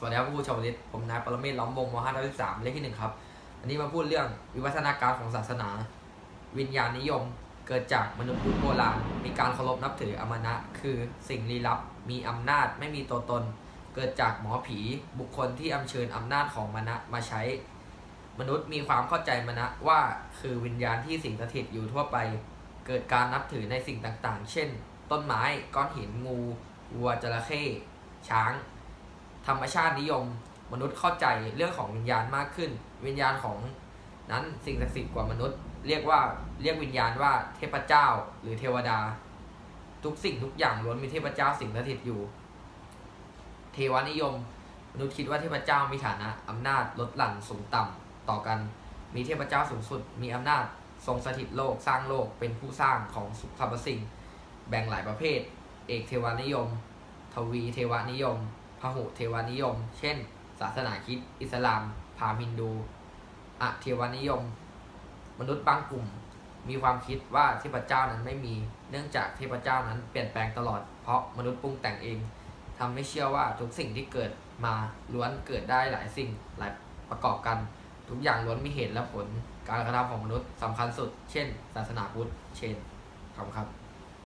สวัสดีครับผู้ชมนิดผมนายปรเมศล้อมวงมห้าทับสามเลขที่หนึ่งครับ อันนี้มาพูดเรื่องวิวัฒนาการของศาสนา วิญญาณนิยม เกิดจากมนุษย์ยุคโบราณ มีการเคารพนับถืออมนะ คือสิ่งลี้ลับ มีอำนาจไม่มีตัวตน เกิดจากหมอผีบุคคลที่อำเชิญอำนาจของมนะมาใช้ มนุษย์มีความเข้าใจมนะว่าคือวิญญาณที่สิงสถิตอยู่ทั่วไป เกิดการนับถือในสิ่งต่างๆ เช่น ต้นไม้ ก้อนหิน งูวัวจระเข้ช้าง ธรรมชาตินิยม มนุษย์เข้าใจเรื่องของวิญญาณมากขึ้น วิญญาณของนั้นสิ่งศักดิ์สิทธิ์กว่ามนุษย์ เรียกว่าเรียกวิญญาณว่าเทพเจ้าหรือเทวดา ทุกสิ่งทุกอย่างล้วนมีเทพเจ้าสิงสถิตอยู่ เทวานิยม มนุษย์คิดว่าเทพเจ้ามีฐานะอำนาจลดหลั่นสูงต่ำต่อกันมีเทพเจ้าสูงสุดมีอำนาจทรงสถิตโลกสร้างโลกเป็นผู้สร้างของสุขสรรพสิ่ง แบ่งหลายประเภท เอกเทวานิยม ทวีเทวานิยม พหุเทวานิยม เช่น ศาสนาคิดอิสลามพราหมณ์ฮินดูอะเทวานิยม มนุษย์บางกลุ่ม มีความคิดว่าเทพเจ้านั้นไม่มี เนื่องจากเทพเจ้านั้นเปลี่ยนแปลงตลอด เพราะมนุษย์ปรุงแต่งเองทำให้เชื่อว่าทุกสิ่งที่เกิดมาล้วนเกิดได้หลายสิ่งหลายประกอบกัน ทุกอย่างล้วนมีเหตุและผล การกระทำของมนุษย์สำคัญสุด เช่น ศาสนาพุทธ เช่นขอบคุณครับ